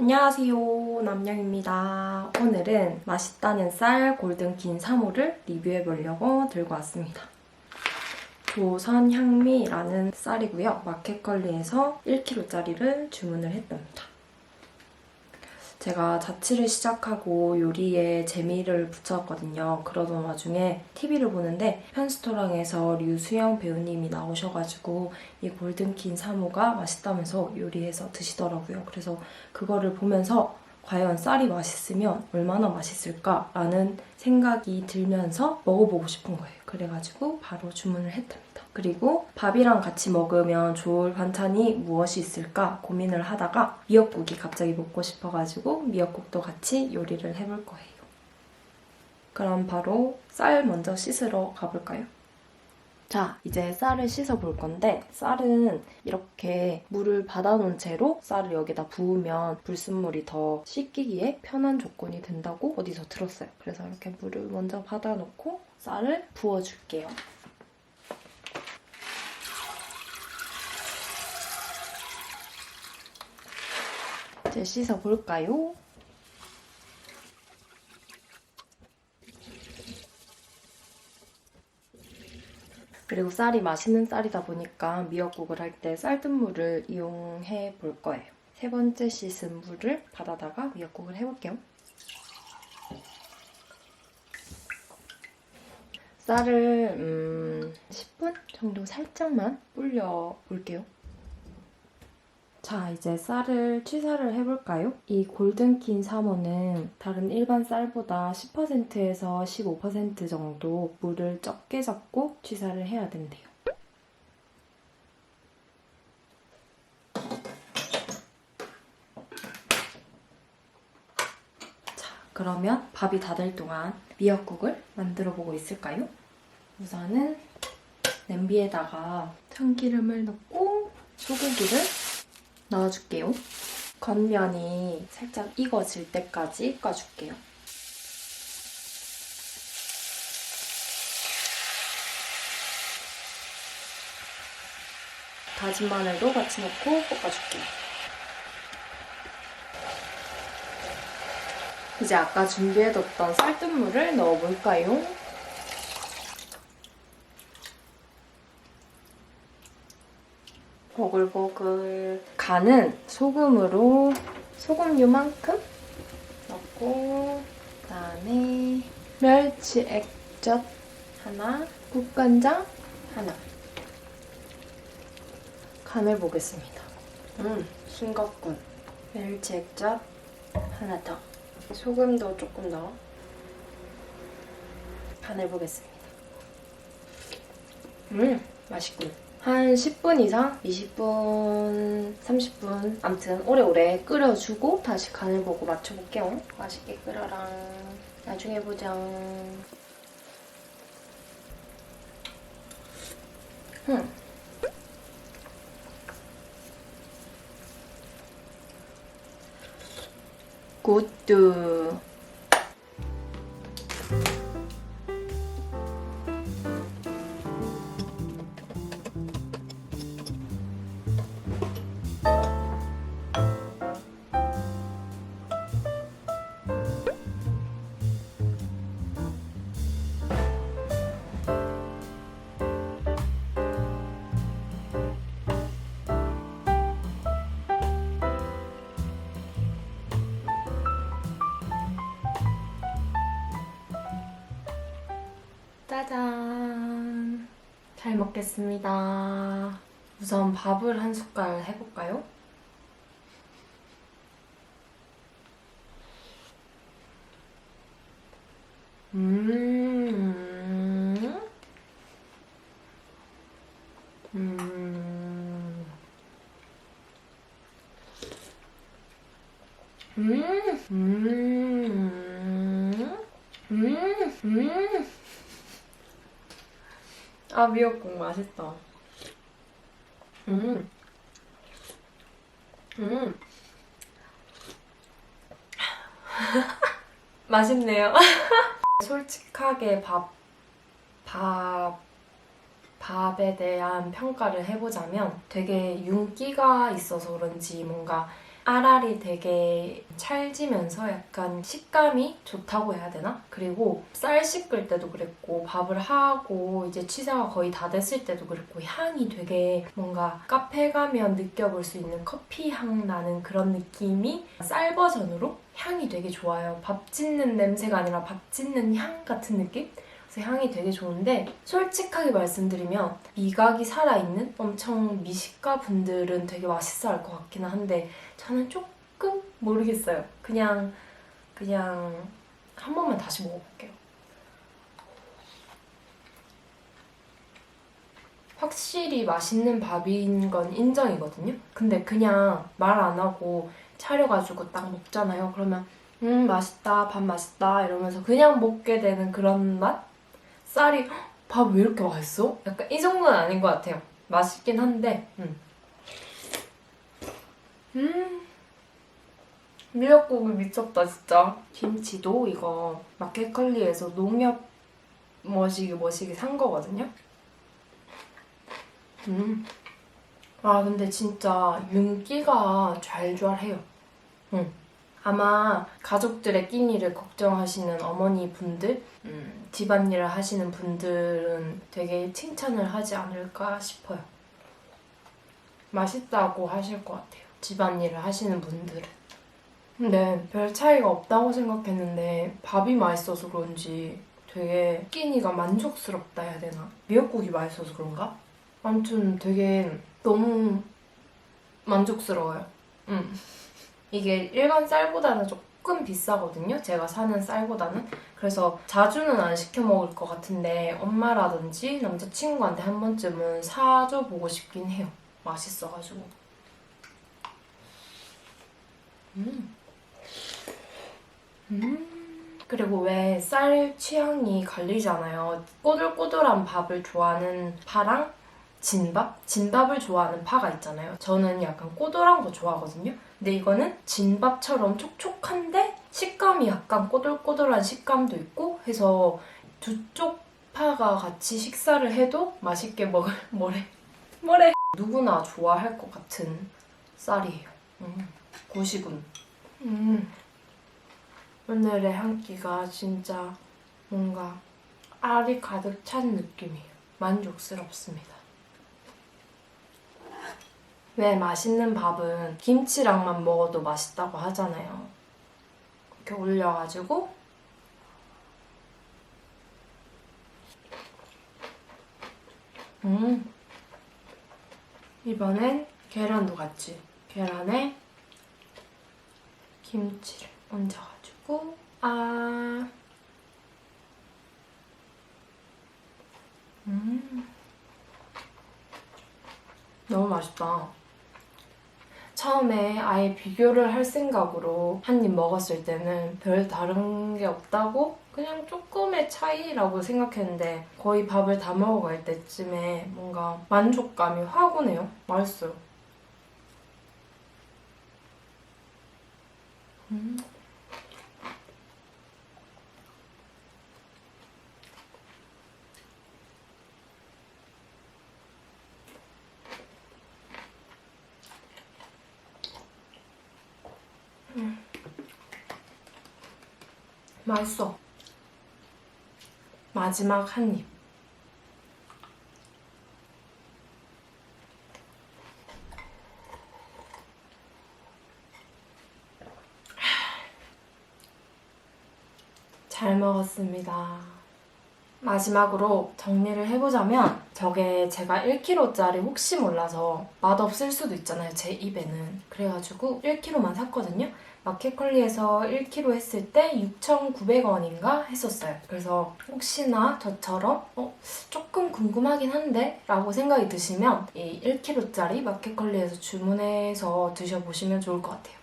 안녕하세요. 남영입니다. 오늘은 맛있다는 쌀 골든킨 3호를 리뷰해 보려고 들고 왔습니다. 조선향미라는 쌀이고요. 마켓컬리에서 1kg짜리를 주문을 했답니다 제가 자취를 시작하고 요리에 재미를 붙였거든요. 그러던 와중에 TV를 보는데 편스토랑에서 류수영 배우님이 나오셔가지고 이 골든킨 3호가 맛있다면서 요리해서 드시더라고요. 그래서 그거를 보면서 과연 쌀이 맛있으면 얼마나 맛있을까라는 생각이 들면서 먹어보고 싶은 거예요. 그래가지고 바로 주문을 했답니다. 그리고 밥이랑 같이 먹으면 좋을 반찬이 무엇이 있을까 고민을 하다가 미역국이 갑자기 먹고 싶어가지고 미역국도 같이 요리를 해볼 거예요. 그럼 바로 쌀 먼저 씻으러 가볼까요? 자, 이제 쌀을 씻어 볼 건데 쌀은 이렇게 물을 받아놓은 채로 쌀을 여기다 부으면 불순물이 더 씻기기에 편한 조건이 된다고 어디서 들었어요. 그래서 이렇게 물을 먼저 받아놓고 쌀을 부어줄게요. 이제 씻어 볼까요? 그리고 쌀이 맛있는 쌀이다 보니까 미역국을 할 때 쌀뜨물을 이용해 볼 거예요. 세 번째 씻은 물을 받아다가 미역국을 해볼게요. 쌀을 음, 10분 정도 살짝만 불려 볼게요. 자, 이제 쌀을 취사를 해볼까요? 이 골든킨 3호는 다른 일반 쌀보다 10%에서 15% 정도 물을 적게 잡고 취사를 해야 된대요. 자, 그러면 밥이 다 될 동안 미역국을 만들어 보고 있을까요? 우선은 냄비에다가 참기름을 넣고 소고기를 넣어줄게요. 겉면이 살짝 익어질 때까지 볶아줄게요. 다진 마늘도 같이 넣고 볶아줄게요. 이제 아까 준비해뒀던 쌀뜨물을 넣어볼까요? 보글보글 간은 소금으로 소금 요만큼 넣고 그다음에 멸치 액젓 하나 국간장 하나. 간을 보겠습니다. 음 싱겁군. 멸치 액젓 하나 더. 소금도 조금 넣어 간을 보겠습니다. 음 맛있군 한 10분 이상, 20분, 30분 아무튼 오래오래 끓여주고 다시 간을 보고 맞춰볼게요. 맛있게 끓여라. 나중에 보자. 음. 굿드. 짜잔. 잘 먹겠습니다. 우선 밥을 한 숟갈 해볼까요? 음. 음. 음. 음. 음. 음. 아 미역국 맛있다. 음. 음. 맛있네요. 솔직하게 밥, 밥, 밥에 대한 평가를 해보자면 되게 윤기가 있어서 그런지 뭔가 알알이 되게 찰지면서 약간 식감이 좋다고 해야 되나? 그리고 쌀 씻을 때도 그랬고 밥을 하고 이제 취사가 거의 다 됐을 때도 그랬고 향이 되게 뭔가 카페 가면 느껴볼 수 있는 커피 향 나는 그런 느낌이 쌀 버전으로 향이 되게 좋아요. 밥 짓는 냄새가 아니라 밥 짓는 향 같은 느낌? 그래서 향이 되게 좋은데 솔직하게 말씀드리면 미각이 살아있는 엄청 미식가 분들은 되게 맛있어 할 것 같기는 한데 저는 조금 모르겠어요. 그냥 그냥 한 번만 다시 먹어볼게요. 확실히 맛있는 밥인 건 인정이거든요. 근데 그냥 말 안 하고 차려가지고 딱 먹잖아요. 그러면 음 맛있다, 밥 맛있다 이러면서 그냥 먹게 되는 그런 맛? 쌀이 밥 왜 이렇게 맛있어? 약간 이 정도는 아닌 것 같아요. 맛있긴 한데 음. 음. 미역국이 미쳤다 진짜. 김치도 이거 마켓컬리에서 농협 머시기 머시기 산 거거든요. 음. 아 근데 진짜 윤기가 잘 잘 해요. 응. 아마 가족들의 끼니를 걱정하시는 어머니 분들, 음, 집안일을 하시는 분들은 되게 칭찬을 하지 않을까 싶어요. 맛있다고 하실 것 같아요. 집안일을 하시는 분들은. 근데 별 차이가 없다고 생각했는데 밥이 맛있어서 그런지 되게 끼니가 만족스럽다 해야 되나? 미역국이 맛있어서 그런가? 아무튼 되게 너무 만족스러워요. 음. 이게 일반 쌀보다는 조금 비싸거든요. 제가 사는 쌀보다는. 그래서 자주는 안 시켜 먹을 것 같은데 엄마라든지 남자친구한테 한 번쯤은 사줘 보고 싶긴 해요. 맛있어가지고. 음. 음. 그리고 왜 쌀 취향이 갈리잖아요. 꼬들꼬들한 밥을 좋아하는 파랑 진밥? 진밥을 좋아하는 파가 있잖아요. 저는 약간 꼬들한 거 좋아하거든요. 근데 이거는 진밥처럼 촉촉한데 식감이 약간 꼬들꼬들한 식감도 있고 해서 두 쪽 파가 같이 식사를 해도 맛있게 먹을 뭐래 뭐래 누구나 좋아할 것 같은 쌀이에요. 음, 고시군. 음. 오늘의 한 끼가 진짜 뭔가 알이 가득 찬 느낌이에요. 만족스럽습니다. 왜 맛있는 밥은 김치랑만 먹어도 맛있다고 하잖아요. 이렇게 올려가지고 음 이번엔 계란도 같이 계란에 김치를 얹어가지고 아 음. 너무 맛있다. 처음에 아예 비교를 할 생각으로 한 입 먹었을 때는 별 다른 게 없다고 그냥 조금의 차이라고 생각했는데 거의 밥을 다 먹어갈 때쯤에 뭔가 만족감이 확 오네요. 맛있어요. 음. 맛있어. 마지막 한 입. 잘 먹었습니다. 마지막으로 정리를 해보자면 저게 제가 1kg짜리 혹시 몰라서 맛없을 수도 있잖아요 제 입에는 그래가지고 1kg만 샀거든요 마켓컬리에서 1kg 했을 때 6,900원인가 했었어요 그래서 혹시나 저처럼 어, 조금 궁금하긴 한데 라고 생각이 드시면 이 1kg짜리 마켓컬리에서 주문해서 드셔보시면 좋을 것 같아요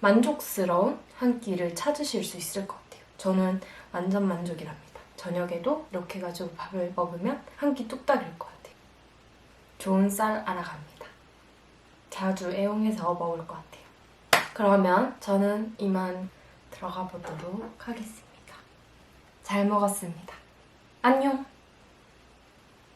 만족스러운 한 끼를 찾으실 수 있을 것 같아요 저는 완전 만족이랍니다 저녁에도 이렇게 해가지고 밥을 먹으면 한 끼 뚝딱일 것 같아요. 좋은 쌀 알아갑니다. 자주 애용해서 먹을 것 같아요. 그러면 저는 이만 들어가 보도록 하겠습니다. 잘 먹었습니다. 안녕!